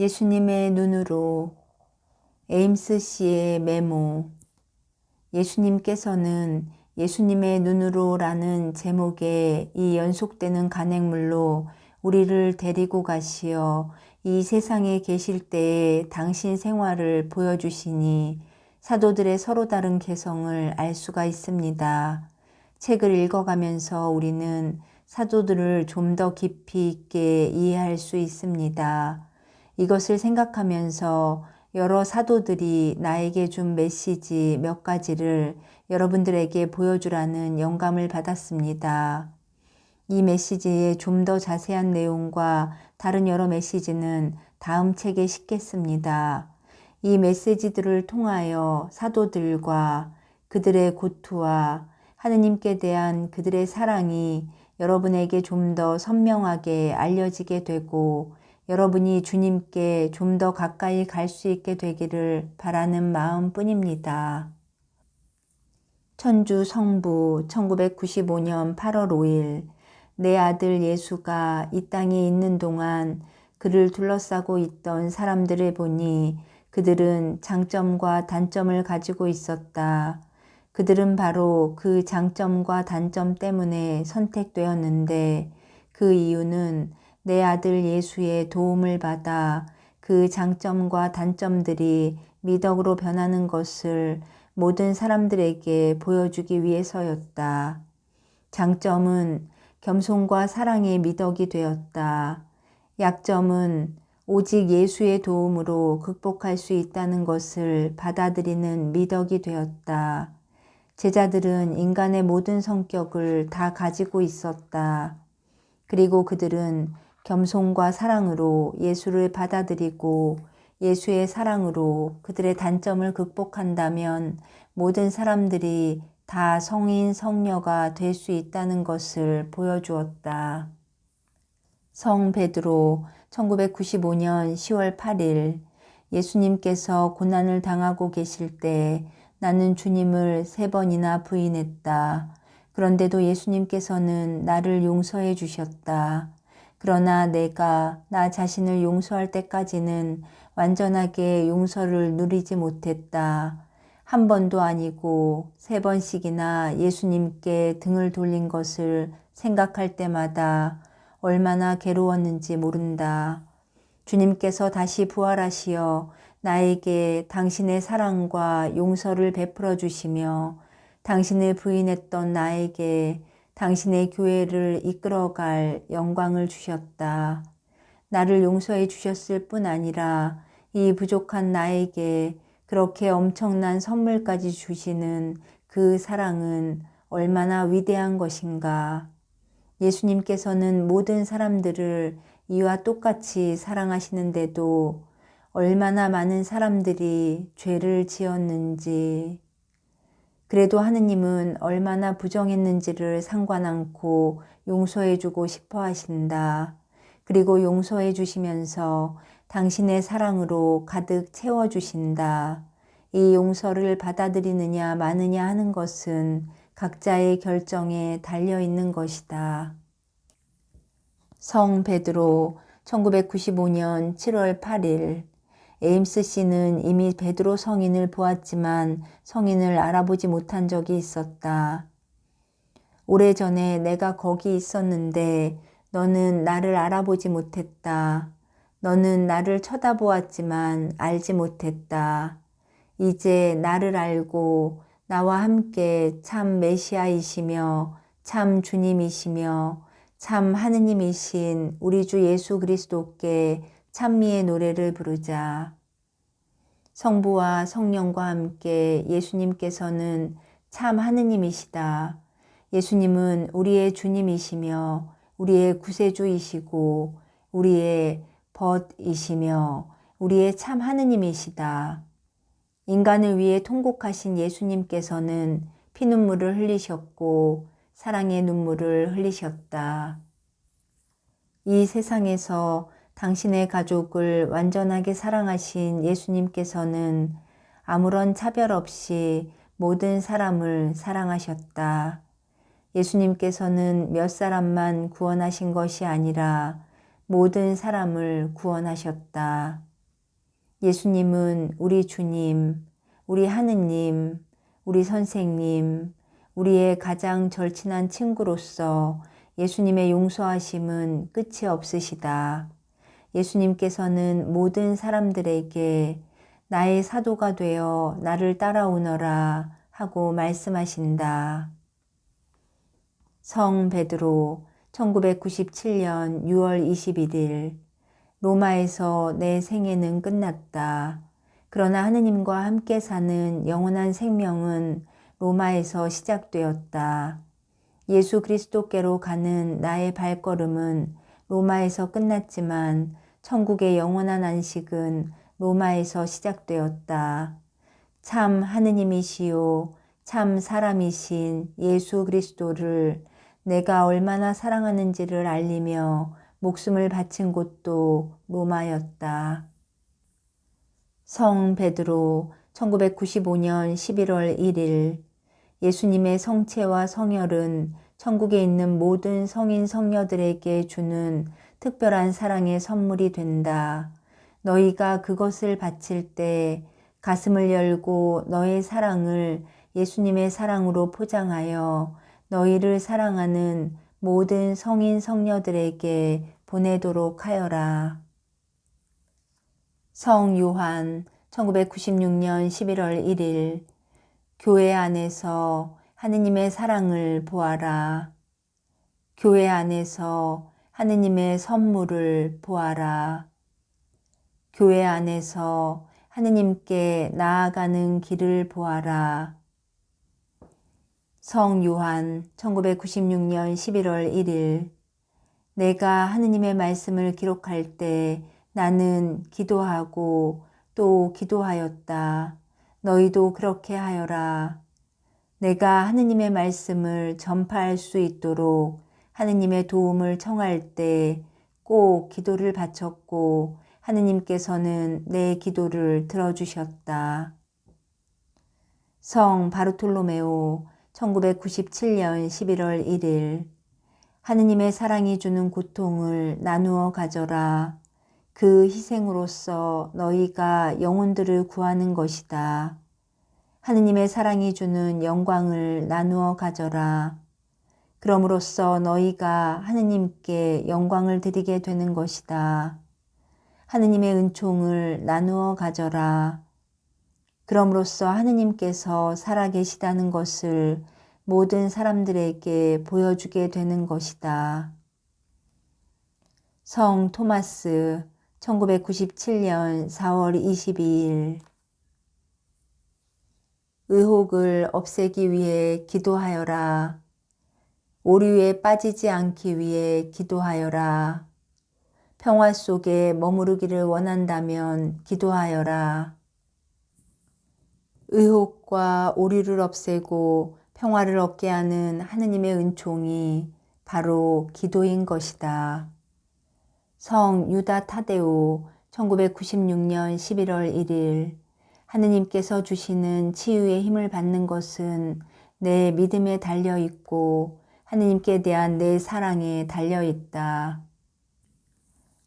예수님의 눈으로 에임스 씨의 메모 예수님께서는 예수님의 눈으로라는 제목의 이 연속되는 간행물로 우리를 데리고 가시어 이 세상에 계실 때의 당신 생활을 보여주시니 사도들의 서로 다른 개성을 알 수가 있습니다. 책을 읽어가면서 우리는 사도들을 좀 더 깊이 있게 이해할 수 있습니다. 이것을 생각하면서 여러 사도들이 나에게 준 메시지 몇 가지를 여러분들에게 보여주라는 영감을 받았습니다. 이 메시지의 좀 더 자세한 내용과 다른 여러 메시지는 다음 책에 싣겠습니다. 이 메시지들을 통하여 사도들과 그들의 고투와 하느님께 대한 그들의 사랑이 여러분에게 좀 더 선명하게 알려지게 되고 여러분이 주님께 좀 더 가까이 갈 수 있게 되기를 바라는 마음 뿐입니다. 천주 성부 1995년 8월 5일 내 아들 예수가 이 땅에 있는 동안 그를 둘러싸고 있던 사람들을 보니 그들은 장점과 단점을 가지고 있었다. 그들은 바로 그 장점과 단점 때문에 선택되었는데 그 이유는 내 아들 예수의 도움을 받아 그 장점과 단점들이 미덕으로 변하는 것을 모든 사람들에게 보여주기 위해서였다. 장점은 겸손과 사랑의 미덕이 되었다. 약점은 오직 예수의 도움으로 극복할 수 있다는 것을 받아들이는 미덕이 되었다. 제자들은 인간의 모든 성격을 다 가지고 있었다. 그리고 그들은 겸손과 사랑으로 예수를 받아들이고 예수의 사랑으로 그들의 단점을 극복한다면 모든 사람들이 다 성인, 성녀가 될 수 있다는 것을 보여주었다. 성 베드로 1995년 10월 8일 예수님께서 고난을 당하고 계실 때 나는 주님을 세 번이나 부인했다. 그런데도 예수님께서는 나를 용서해 주셨다. 그러나 내가 나 자신을 용서할 때까지는 완전하게 용서를 누리지 못했다. 한 번도 아니고 세 번씩이나 예수님께 등을 돌린 것을 생각할 때마다 얼마나 괴로웠는지 모른다. 주님께서 다시 부활하시어 나에게 당신의 사랑과 용서를 베풀어 주시며 당신을 부인했던 나에게 당신의 교회를 이끌어갈 영광을 주셨다. 나를 용서해 주셨을 뿐 아니라 이 부족한 나에게 그렇게 엄청난 선물까지 주시는 그 사랑은 얼마나 위대한 것인가. 예수님께서는 모든 사람들을 이와 똑같이 사랑하시는데도 얼마나 많은 사람들이 죄를 지었는지, 그래도 하느님은 얼마나 부정했는지를 상관 않고 용서해 주고 싶어 하신다. 그리고 용서해 주시면서 당신의 사랑으로 가득 채워 주신다. 이 용서를 받아들이느냐 마느냐 하는 것은 각자의 결정에 달려 있는 것이다. 성 베드로 1995년 7월 8일 에임스 씨는 이미 베드로 성인을 보았지만 성인을 알아보지 못한 적이 있었다. 오래전에 내가 거기 있었는데 너는 나를 알아보지 못했다. 너는 나를 쳐다보았지만 알지 못했다. 이제 나를 알고 나와 함께 참 메시아이시며 참 주님이시며 참 하느님이신 우리 주 예수 그리스도께 찬미의 노래를 부르자. 성부와 성령과 함께 예수님께서는 참 하느님이시다. 예수님은 우리의 주님이시며 우리의 구세주이시고 우리의 벗이시며 우리의 참 하느님이시다. 인간을 위해 통곡하신 예수님께서는 피눈물을 흘리셨고 사랑의 눈물을 흘리셨다. 이 세상에서 당신의 가족을 완전하게 사랑하신 예수님께서는 아무런 차별 없이 모든 사람을 사랑하셨다. 예수님께서는 몇 사람만 구원하신 것이 아니라 모든 사람을 구원하셨다. 예수님은 우리 주님, 우리 하느님, 우리 선생님, 우리의 가장 절친한 친구로서 예수님의 용서하심은 끝이 없으시다. 예수님께서는 모든 사람들에게 나의 사도가 되어 나를 따라오너라 하고 말씀하신다. 성 베드로 1997년 6월 21일 로마에서 내 생애는 끝났다. 그러나 하느님과 함께 사는 영원한 생명은 로마에서 시작되었다. 예수 그리스도께로 가는 나의 발걸음은 로마에서 끝났지만 천국의 영원한 안식은 로마에서 시작되었다. 참 하느님이시요, 참 사람이신 예수 그리스도를 내가 얼마나 사랑하는지를 알리며 목숨을 바친 곳도 로마였다. 성 베드로 1995년 11월 1일 예수님의 성체와 성혈은 천국에 있는 모든 성인 성녀들에게 주는 특별한 사랑의 선물이 된다. 너희가 그것을 바칠 때 가슴을 열고 너의 사랑을 예수님의 사랑으로 포장하여 너희를 사랑하는 모든 성인 성녀들에게 보내도록 하여라. 성 요한 1996년 11월 1일 교회 안에서 하느님의 사랑을 보아라. 교회 안에서 하느님의 선물을 보아라. 교회 안에서 하느님께 나아가는 길을 보아라. 성 요한 1996년 11월 1일 내가 하느님의 말씀을 기록할 때 나는 기도하고 또 기도하였다. 너희도 그렇게 하여라. 내가 하느님의 말씀을 전파할 수 있도록 하느님의 도움을 청할 때 꼭 기도를 바쳤고 하느님께서는 내 기도를 들어주셨다. 성 바르톨로메오 1997년 11월 1일 하느님의 사랑이 주는 고통을 나누어 가져라. 그 희생으로서 너희가 영혼들을 구하는 것이다. 하느님의 사랑이 주는 영광을 나누어 가져라. 그럼으로써 너희가 하느님께 영광을 드리게 되는 것이다. 하느님의 은총을 나누어 가져라. 그럼으로써 하느님께서 살아계시다는 것을 모든 사람들에게 보여주게 되는 것이다. 성 토마스 1997년 4월 22일 의혹을 없애기 위해 기도하여라. 오류에 빠지지 않기 위해 기도하여라. 평화 속에 머무르기를 원한다면 기도하여라. 의혹과 오류를 없애고 평화를 얻게 하는 하느님의 은총이 바로 기도인 것이다. 성 유다 타데오 1996년 11월 1일 하느님께서 주시는 치유의 힘을 받는 것은 내 믿음에 달려 있고 하느님께 대한 내 사랑에 달려 있다.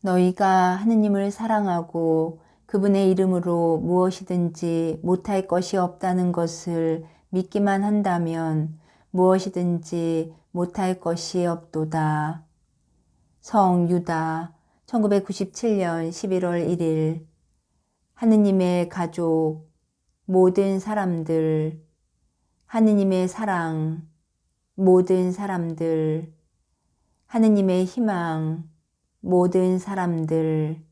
너희가 하느님을 사랑하고 그분의 이름으로 무엇이든지 못할 것이 없다는 것을 믿기만 한다면 무엇이든지 못할 것이 없도다. 성 유다 1997년 11월 1일 하느님의 가족 모든 사람들 하느님의 사랑 모든 사람들 하느님의 희망 모든 사람들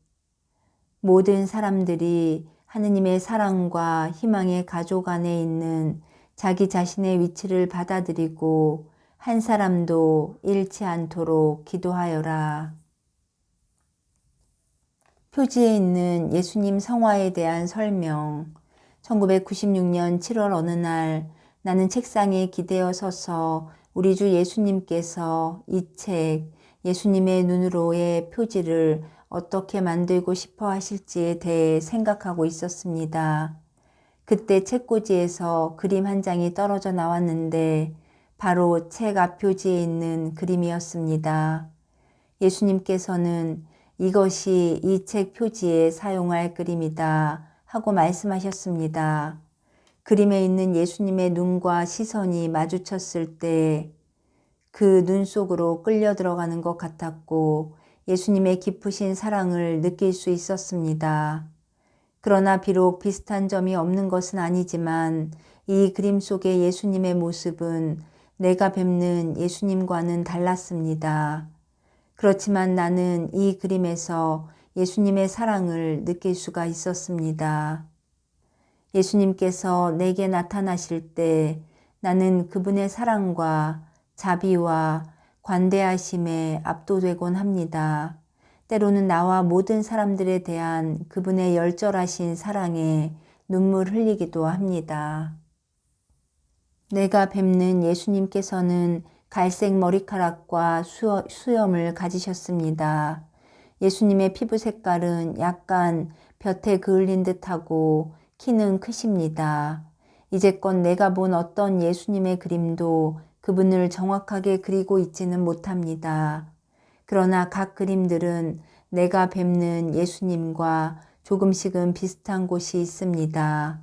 모든 사람들이 하느님의 사랑과 희망의 가족 안에 있는 자기 자신의 위치를 받아들이고 한 사람도 잃지 않도록 기도하여라. 표지에 있는 예수님 성화에 대한 설명 1996년 7월 어느 날 나는 책상에 기대어 서서 우리 주 예수님께서 이 책 예수님의 눈으로의 표지를 어떻게 만들고 싶어 하실지에 대해 생각하고 있었습니다. 그때 책꽂이에서 그림 한 장이 떨어져 나왔는데 바로 책 앞표지에 있는 그림이었습니다. 예수님께서는 이것이 이 책 표지에 사용할 그림이다 하고 말씀하셨습니다. 그림에 있는 예수님의 눈과 시선이 마주쳤을 때 그 눈 속으로 끌려 들어가는 것 같았고 예수님의 깊으신 사랑을 느낄 수 있었습니다. 그러나 비록 비슷한 점이 없는 것은 아니지만 이 그림 속의 예수님의 모습은 내가 뵙는 예수님과는 달랐습니다. 그렇지만 나는 이 그림에서 예수님의 사랑을 느낄 수가 있었습니다. 예수님께서 내게 나타나실 때 나는 그분의 사랑과 자비와 관대하심에 압도되곤 합니다. 때로는 나와 모든 사람들에 대한 그분의 열절하신 사랑에 눈물 흘리기도 합니다. 내가 뵙는 예수님께서는 갈색 머리카락과 수염을 가지셨습니다. 예수님의 피부 색깔은 약간 볕에 그을린 듯하고 키는 크십니다. 이제껏 내가 본 어떤 예수님의 그림도 그분을 정확하게 그리고 있지는 못합니다. 그러나 각 그림들은 내가 뵙는 예수님과 조금씩은 비슷한 곳이 있습니다.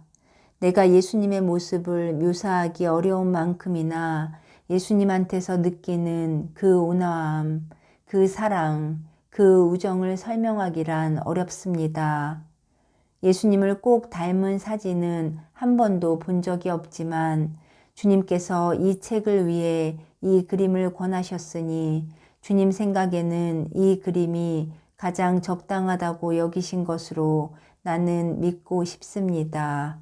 내가 예수님의 모습을 묘사하기 어려운 만큼이나 예수님한테서 느끼는 그 온화함, 그 사랑, 그 우정을 설명하기란 어렵습니다. 예수님을 꼭 닮은 사진은 한 번도 본 적이 없지만 주님께서 이 책을 위해 이 그림을 권하셨으니 주님 생각에는 이 그림이 가장 적당하다고 여기신 것으로 나는 믿고 싶습니다.